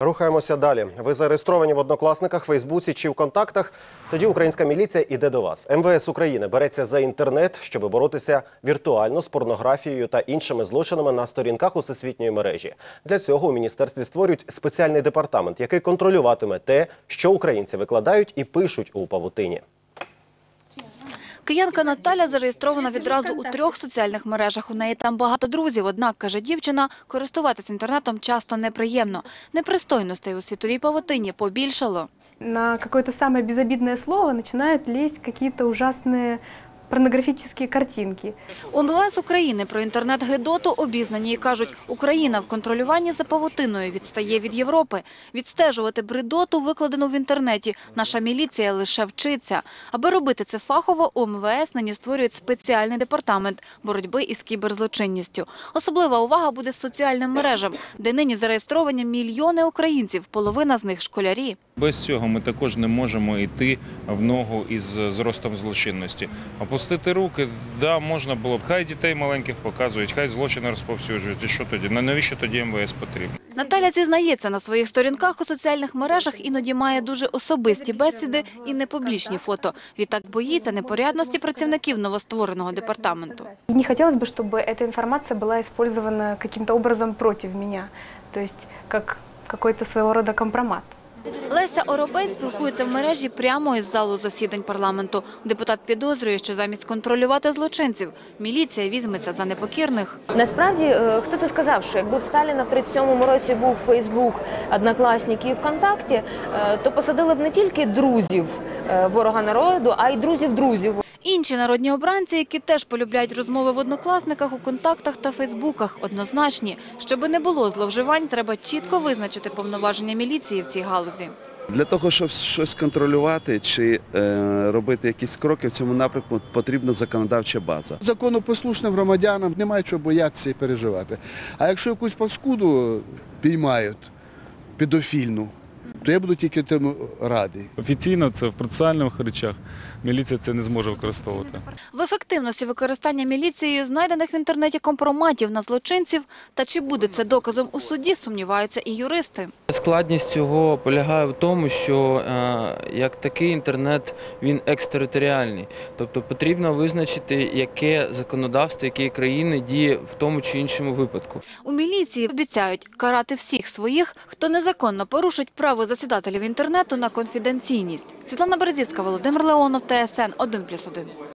Рухаємося далі. Ви зареєстровані в однокласниках, Фейсбуці чи в контактах? Тоді українська міліція іде до вас. МВС України береться за інтернет, щоб боротися віртуально з порнографією та іншими злочинами на сторінках усесвітньої мережі. Для цього у міністерстві створюють спеціальний департамент, який контролюватиме те, що українці викладають і пишуть у павутині. Киянка Наталя зареєстрована відразу у трьох соціальних мережах. У неї там багато друзів. Однак, каже дівчина, користуватись інтернетом часто неприємно. Непристойностей у світовій павутині побільшало. на какое-то самое безобидное слово начинают лезть какие-то порнографические картинки. У МВС України про інтернет-гидоту обізнані і кажуть, Україна в контролюванні за павутиною відстає від Європи. Відстежувати бредоту, викладену в інтернеті, наша міліція лише вчиться. Аби робити це фахово, у МВС нині створюють спеціальний департамент боротьби із кіберзлочинністю. Особлива увага буде соціальним мережам, де нині зареєстровані мільйони українців, половина з них – школярі. Без цього ми також не можемо йти в ногу із зростом злочинності. Опустити руки, да, можна було б. Хай дітей маленьких показують, хай злочини розповсюджують. І що тоді? На навіщо тоді МВС потрібно? Наталя зізнається, на своїх сторінках у соціальних мережах іноді має дуже особисті бесіди і непублічні фото. Відтак боїться непорядності працівників новоствореного департаменту. И не хотелось бы, чтобы эта информация была использована каким-то образом против меня, то есть как какой-то своего рода компромат. Леся Оробець спілкується в мережі прямо із залу засідань парламенту. Депутат підозрює, що замість контролювати злочинців, міліція візьметься за непокірних. Насправді, е, хто це сказав, що якби в Сталіна в 37-му році був Фейсбук, Однокласники і ВКонтакті, е, то посадили б не тільки друзів е, ворога народу, а й друзів друзів. Інші народні обранці, які теж полюбляють розмови в однокласниках, у контактах та фейсбуках, однозначні. Щоби не було зловживань, треба чітко визначити повноваження міліції в цій галузі. Для того, щоб щось контролювати чи е, робити якісь кроки в цьому напрямку, потрібна законодавча база. Законопослушним громадянам немає чого боятися і переживати. А якщо якусь паскуду піймають педофільну, то я буду тільки тому радий. Офіційно це в процесуальних речах міліція це не зможе використовувати. В ефективності використання міліцією знайдених в інтернеті компроматів на злочинців та чи буде це доказом у суді, сумніваються і юристи. Складність цього полягає в тому, що е, як такий інтернет він екстериторіальний, тобто потрібно визначити, яке законодавство якої країни діє в тому чи іншому випадку. У міліції обіцяють карати всіх своїх, хто незаконно порушить право засідателів інтернету на конфіденційність. Світлана Березівська, Володимир Леонов, ТСН 1+,1.